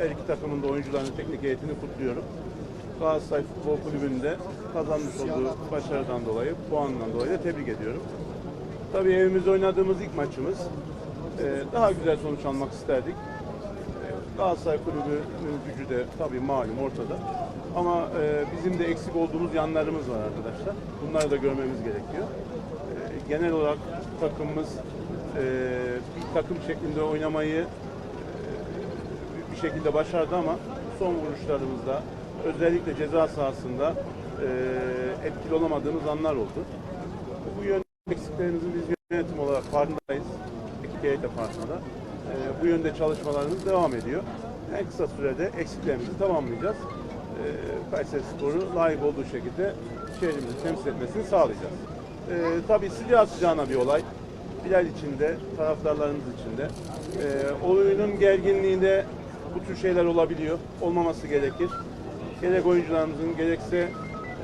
Her iki takımın da oyuncularının teknik heyetini kutluyorum. Galatasaray Futbol Kulübü'nde kazanmış olduğu başarıdan dolayı, puanından dolayı da tebrik ediyorum. Tabii evimizde oynadığımız ilk maçımız. Ee, Daha güzel sonuç almak isterdik. Ee, Galatasaray Kulübü'nün gücü de tabii malum ortada. Ama e, bizim de eksik olduğumuz yanlarımız var arkadaşlar. Bunları da görmemiz gerekiyor. Ee, Genel olarak takımımız e, bir takım şeklinde oynamayı şekilde başardı ama son vuruşlarımızda özellikle ceza sahasında e, etkili olamadığımız anlar oldu. Bu yönde eksiklerimizin biz yönetim olarak farkındayız. Ekip heyet de farkında. E, bu yönde çalışmalarımız devam ediyor. En kısa sürede eksiklerimizi tamamlayacağız. E, Kayseri Spor'u layık olduğu şekilde şehrimizi temsil etmesini sağlayacağız. E, tabii sıcağı sıcağına bir olay. Bilal için de, taraftarlarımız için de. E, oyunun gerginliğinde bu tür şeyler olabiliyor. Olmaması gerekir. Gerek oyuncularımızın gerekse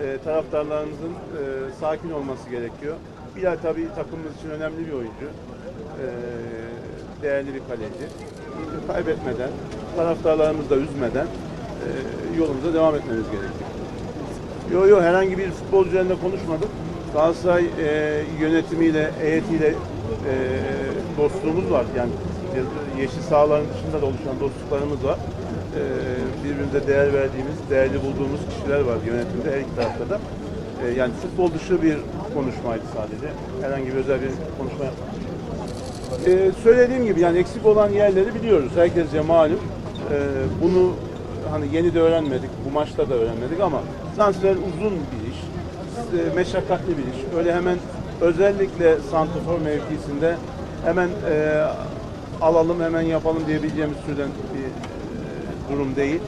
e, taraftarlarımızın e, sakin olması gerekiyor. Bilal tabii takımımız için önemli bir oyuncu. E, değerli bir kaleci. Kaybetmeden, taraftarlarımızı da üzmeden e, yolumuza devam etmemiz gerekiyor. Yok yok herhangi bir futbolcu üzerinde konuşmadık. Galatasaray e, yönetimiyle, heyetiyle e, dostluğumuz var. Yani yeşil sahaların dışında da oluşan dostluklarımız var. E, birbirimize değer verdiğimiz, değerli bulduğumuz kişiler var yönetimde her iki tarafta da. E, yani futbol dışı bir konuşmaydı sadece. Herhangi bir özel bir konuşma yapmadık. Ee, söylediğim gibi yani eksik olan yerleri biliyoruz. Herkesce malum. Ee, bunu hani yeni de öğrenmedik, bu maçta da öğrenmedik ama transfer uzun bir iş, e, meşakkatli bir iş. Öyle hemen özellikle santrafor mevkisinde hemen e, alalım hemen yapalım diyebileceğimiz türden bir e, durum değil.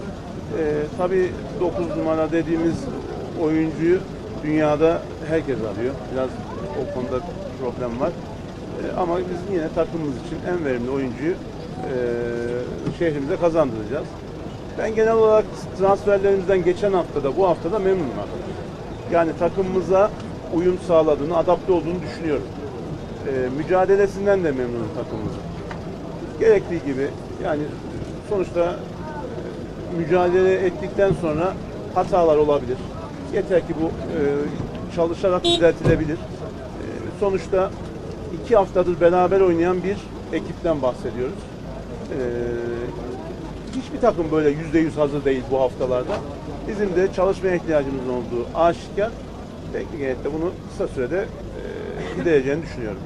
E, tabii 9 numara dediğimiz oyuncuyu dünyada herkes arıyor. Biraz o konuda problem var. E, ama biz yine takımımız için en verimli oyuncuyu e, şehrimize kazandıracağız. Ben genel olarak transferlerimizden geçen haftada, bu haftada memnunum arkadaşlar. Yani takımımıza uyum sağladığını, adapte olduğunu düşünüyorum. E, mücadelesinden de memnunum takımımızın. Gerektiği gibi yani sonuçta mücadele ettikten sonra hatalar olabilir. Yeter ki bu e, çalışarak düzeltilebilir. E, sonuçta iki haftadır beraber oynayan bir ekipten bahsediyoruz. E, hiçbir takım böyle yüzde yüz hazır değil bu haftalarda. Bizim de çalışmaya ihtiyacımız olduğu aşikar. Teknik heyette bunu kısa sürede e, gidereceğini düşünüyorum.